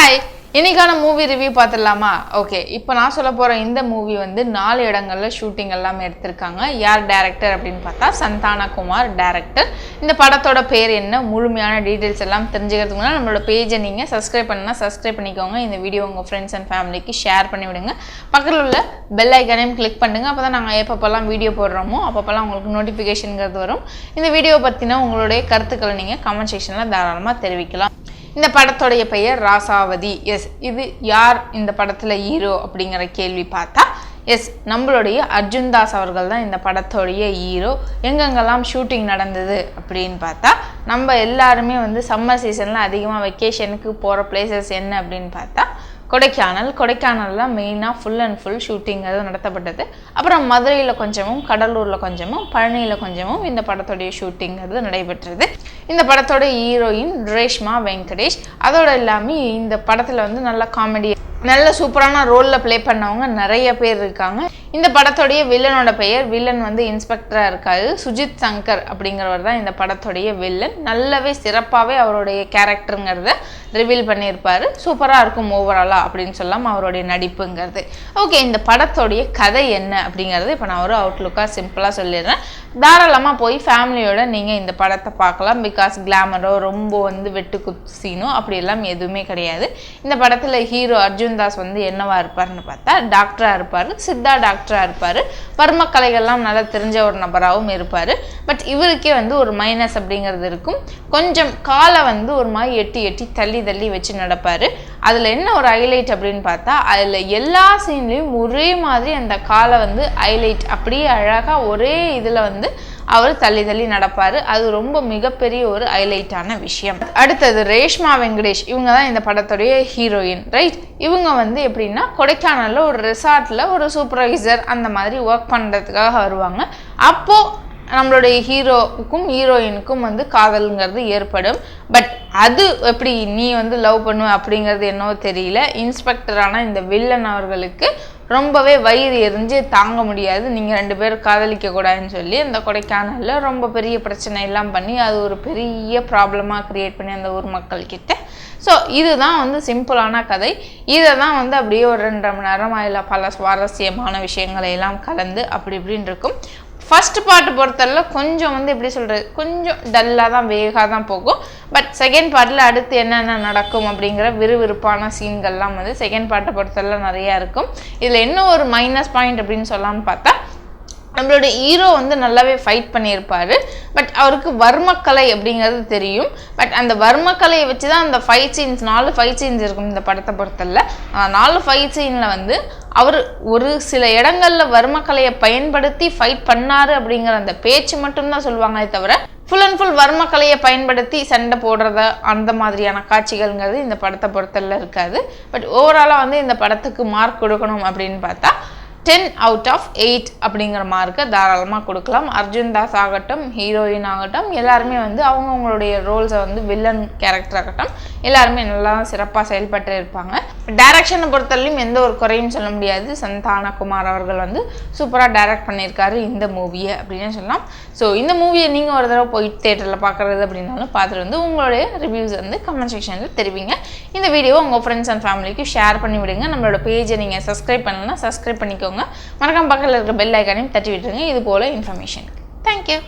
Hi இன்னைக்கான movie review பார்த்துடலாமா? Okay இப்போ நான் சொல்ல போகிற இந்த மூவி வந்து நாலு இடங்களில் ஷூட்டிங் எல்லாமே எடுத்திருக்காங்க. யார் டேரக்டர் அப்படின்னு பார்த்தா சந்தானா குமார் டேரக்டர் இந்த படத்தோட பேர் என்ன முழுமையான டீட்டெயில்ஸ் எல்லாம் தெரிஞ்சுக்கிறதுக்கு முன்னாடி நம்மளோட பேஜை நீங்கள் சப்ஸ்கிரைப் பண்ணால் சப்ஸ்கிரைப் பண்ணிக்கோங்க. இந்த வீடியோ உங்கள் ஃப்ரெண்ட்ஸ் அண்ட் ஃபேமிலிக்கு ஷேர் பண்ணி விடுங்க. பக்கத்தில் உள்ள பெல் ஐக்கனையும் கிளிக் பண்ணுங்கள் அப்போ தான் நாங்கள் எப்பப்போல்லாம் வீடியோ போடுறோமோ அப்பப்போல்லாம் உங்களுக்கு நோட்டிஃபிகேஷனுங்கிறது வரும். இந்த வீடியோ பற்றின உங்களுடைய கருத்துக்களை நீங்கள் கமெண்ட் செக்ஷனில் தாராளமாக தெரிவிக்கலாம். இந்த படத்தோடைய பெயர் ராசாவதி. எஸ் இது யார் இந்த படத்தில் ஹீரோ அப்படிங்கிற கேள்வி பார்த்தா எஸ் நம்மளுடைய அர்ஜுன் தாஸ் அவர்கள் தான் இந்த படத்தோடைய ஹீரோ எங்கெங்கெல்லாம் ஷூட்டிங் நடந்தது அப்படின்னு பார்த்தா நம்ம எல்லாருமே வந்து சம்மர் சீசனில் அதிகமாக வெக்கேஷனுக்கு போகிற பிளேசஸ் என்ன அப்படின்னு பார்த்தா கொடைக்கானல். கொடைக்கானலில் மெயினாக ஃபுல் அண்ட் ஃபுல் ஷூட்டிங் அது நடத்தப்பட்டது. அப்புறம் மதுரையில் கொஞ்சமும் கடலூரில் கொஞ்சமும் பழனியில் கொஞ்சமும் இந்த படத்துடைய ஷூட்டிங் அது நடைபெற்றது. இந்த படத்தோட ஹீரோயின் ரேஷ்மா வெங்கடேஷ். அதோடு எல்லாமே இந்த படத்தில் வந்து நல்ல காமெடி நல்ல சூப்பரான ரோலில் ப்ளே பண்ணவங்க நிறைய பேர் இருக்காங்க. இந்த படத்தோடைய வில்லனோட பெயர் வில்லன் வந்து இன்ஸ்பெக்டராக இருக்காரு. சுஜித் சங்கர் அப்படிங்கிறவர் தான் இந்த படத்துடைய வில்லன். நல்லாவே சிறப்பாகவே அவருடைய கேரக்டருங்கிறத ரிவீல் பண்ணியிருப்பார். சூப்பராக இருக்கும் ஓவராலாக அப்படின்னு சொல்லலாம் அவருடைய நடிப்புங்கிறது. ஓகே இந்த படத்தோடைய கதை என்ன அப்படிங்கிறது இப்போ நான் ஒரு அவுட்லுக்காக சிம்பிளாக சொல்லிடுறேன். தாராளமாக போய் ஃபேமிலியோட நீங்கள் இந்த படத்தை பார்க்கலாம். பிகாஸ் கிளாமரோ ரொம்ப வந்து வெட்டு குத்து அப்படியெல்லாம் எதுவுமே கிடையாது. இந்த படத்தில் ஹீரோ அர்ஜுன் தாஸ் வந்து என்னவா இருப்பார்னு பார்த்தா டாக்டராக இருப்பார். சித்தா டாக்டராக இருப்பார். பர்மக்கலைகள்லாம் நல்லா தெரிஞ்ச ஒரு நபராகவும் இருப்பார். பட் இவருக்கே வந்து ஒரு மைனஸ் அப்படிங்கிறது இருக்கும். கொஞ்சம் காலை வந்து ஒரு மாதிரி எட்டி எட்டி தள்ளி தள்ளி வச்சு நடப்பார். அதில் என்ன ஒரு ஹைலைட் அப்படின்னு பார்த்தா அதில் எல்லா சீன்லேயும் ஒரே மாதிரி அந்த காலை வந்து ஹைலைட் அப்படியே அழகாக ஒரே இதில் வந்து அவர் தள்ளி தள்ளி நடப்பார். அது ரொம்ப மிகப்பெரிய ஒரு ஹைலைட்டான விஷயம். அடுத்தது ரேஷ்மா வெங்கடேஷ். இவங்க தான் இந்த படத்துடைய ஹீரோயின் ரைட் இவங்க வந்து எப்படின்னா கொடைக்கானலில் ஒரு ரெசார்ட்டில் ஒரு சூப்பர்வைசர் அந்த மாதிரி ஒர்க் பண்ணுறதுக்காக வருவாங்க. அப்போது நம்மளுடைய ஹீரோவுக்கும் ஹீரோயினுக்கும் வந்து காதலுங்கிறது ஏற்படும். பட் அது எப்படி நீ வந்து லவ் பண்ணுவ அப்படிங்கிறது என்னவோ தெரியல. இன்ஸ்பெக்டரான இந்த வில்லன் அவர்களுக்கு ரொம்பவே வயிறு எரிஞ்சு தாங்க முடியாது. நீங்கள் ரெண்டு பேரும் காதலிக்க கூடாதுன்னு சொல்லி அந்த கொடைக்கானலில் ரொம்ப பெரிய பிரச்சனை எல்லாம் பண்ணி அது ஒரு பெரிய ப்ராப்ளமாக க்ரியேட் பண்ணி அந்த ஊர் மக்கள்கிட்ட ஸோ இதுதான் வந்து சிம்பிளான கதை. இதை தான் வந்து அப்படியே ஒரு ரெண்டரை மணி நேரம் இல்லை பல சுவாரஸ்யமான விஷயங்களை எல்லாம் கலந்து அப்படி இப்படின்னு இருக்கும். ஃபர்ஸ்ட் பார்ட் பொறுத்தவரை கொஞ்சம் வந்து எப்படி சொல்கிறது கொஞ்சம் டல்லாக தான் வேகாக தான் போகும். பட் செகண்ட் பார்ட்டில் அடுத்து என்னென்ன நடக்கும் அப்படிங்கிற விறுவிறுப்பான சீன்கள்லாம் வந்து செகண்ட் பார்ட்டை பொறுத்தவரை நிறையா இருக்கும். இதில் என்ன ஒரு மைனஸ் பாயிண்ட் அப்படின்னு சொல்லாமல் பார்த்தா நம்மளோட ஹீரோ வந்து நல்லாவே ஃபைட் பண்ணியிருப்பார். பட் அவருக்கு வர்மக்கலை அப்படிங்கிறது தெரியும். பட் அந்த வர்மக்கலையை வச்சு தான் அந்த ஃபைட் சீன்ஸ் நாலு ஃபைட் சீன்ஸ் இருக்கும் இந்த படத்தை பொறுத்தல நாலு ஃபைட் சீனில் வந்து அவர் ஒரு சில இடங்களில் வர்மக்கலையை பயன்படுத்தி ஃபைட் பண்ணார் அப்படிங்கிற அந்த பேச்சு மட்டும்தான் சொல்லுவாங்களே தவிர ஃபுல் அண்ட் ஃபுல் வர்மக்கலையை பயன்படுத்தி சண்டை போடுறத அந்த மாதிரியான காட்சிகள்ங்கிறது இந்த படத்தை பொறுத்தல இருக்காது. பட் ஓவராலாக வந்து இந்த படத்துக்கு மார்க் கொடுக்கணும் அப்படின்னு பார்த்தா டென் அவுட் ஆஃப் எயிட் அப்படிங்கிற மார்க்கை தாராளமாக கொடுக்கலாம். அர்ஜுன் தாஸ் ஆகட்டும் ஹீரோயின் ஆகட்டும் எல்லாருமே வந்து அவங்கவுங்களுடைய ரோல்ஸை வந்து வில்லன் கேரக்டர் ஆகட்டும் எல்லாருமே நல்லா சிறப்பாக செயல்பட்டு இருப்பாங்க. டேரக்ஷனை பொறுத்தவரையும் எந்த ஒரு குறையும் சொல்ல முடியாது. சந்தானகுமார் அவர்கள் வந்து சூப்பராக டைரக்ட் பண்ணியிருக்காரு இந்த மூவியை அப்படின்னு சொல்லலாம். ஸோ இந்த மூவியை நீங்கள் ஒரு தடவை போய் தேட்டரில் பார்க்குறது அப்படின்னாலும் பார்த்துட்டு வந்து உங்களுடைய ரிவ்யூஸ் வந்து கமெண்ட் செக்ஷனில் தெரிவிங்க. இந்த வீடியோவை உங்கள் ஃப்ரெண்ட்ஸ் அண்ட் ஃபேமிலிக்கு ஷேர் பண்ணி விடுங்க. நம்மளோட பேஜை நீங்கள் சப்ஸ்கிரைப் பண்ணலன்னா சப்ஸ்கிரைப் பண்ணிக்கோங்க. மறக்காம பக்கத்தில் இருக்கிற பெல் ஐக்கானையும் தட்டி விட்டுருங்க. இது போல் இன்ஃபர்மேஷன் தேங்க்யூ